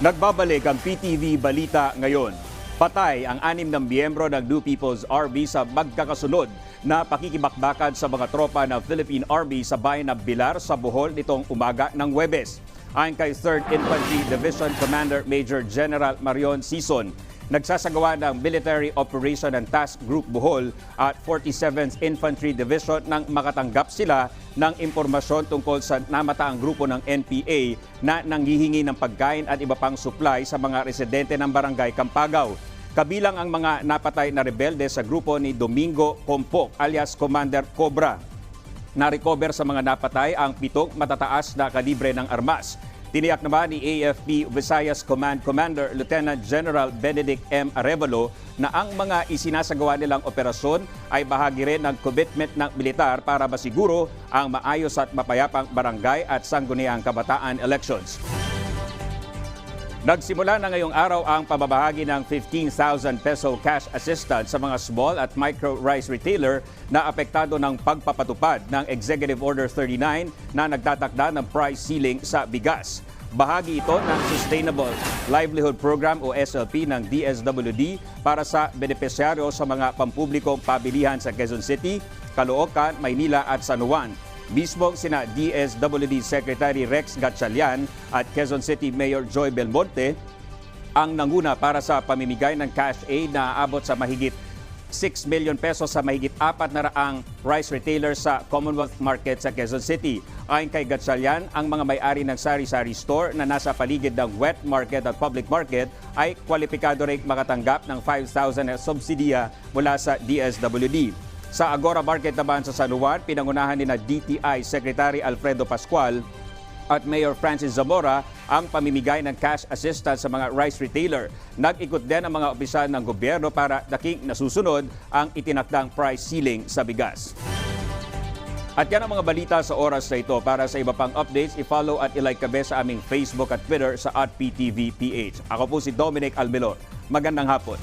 Nagbabalik ang PTV Balita ngayon. Patay ang anim ng miyembro ng New People's Army sa magkakasunod na pakikibakbakan sa mga tropa ng Philippine Army sa bayan ng Bilar sa Bohol nitong umaga ng Webes. Ayon kay 3rd Infantry Division Commander Major General Marion Sison, nagsasagawa ng Military Operation and Task Group Bohol at 47th Infantry Division nang makatanggap sila ng impormasyon tungkol sa namataang grupo ng NPA na nanghihingi ng pagkain at iba pang supply sa mga residente ng barangay Kampagaw. Kabilang ang mga napatay na rebelde sa grupo ni Domingo Compok alias Commander Cobra. Na-recover sa mga napatay ang pitong matataas na kalibre ng armas. Tiniyak naman ni AFP Visayas Command Commander Lieutenant General Benedict M. Arevalo na ang mga isinasagawa nilang operasyon ay bahagi rin ng commitment ng militar para masiguro ang maayos at mapayapang barangay at sangguniang kabataan elections. Nagsimula na ngayong araw ang pamamahagi ng 15,000 peso cash assistance sa mga small at micro rice retailer na apektado ng pagpapatupad ng Executive Order 39 na nagtatakda ng price ceiling sa bigas. Bahagi ito ng Sustainable Livelihood Program o SLP ng DSWD para sa benepisyaryo sa mga pampublikong pabilihan sa Quezon City, Caloocan, Maynila at San Juan. Mismong sina DSWD Secretary Rex Gatchalian at Quezon City Mayor Joy Belmonte ang nanguna para sa pamimigay ng cash aid na aabot sa mahigit 6 million pesos sa mahigit apat na raang rice retailer sa Commonwealth Market sa Quezon City. Ayon kay Gatchalian, ang mga may-ari ng sari-sari store na nasa paligid ng wet market at public market ay kwalipikado rin makatanggap ng 5,000 na subsidiya mula sa DSWD. Sa Agora Market naman sa San Juan, pinangunahan ni na DTI Secretary Alfredo Pascual at Mayor Francis Zamora ang pamimigay ng cash assistance sa mga rice retailer. Nag-ikot din ang mga opisyal ng gobyerno para daking nasusunod ang itinakdang price ceiling sa bigas. At yan ang mga balita sa oras na ito. Para sa iba pang updates, i-follow at i-like kami sa aming Facebook at Twitter sa PTVPH. Ako po si Dominic Almelor. Magandang hapon.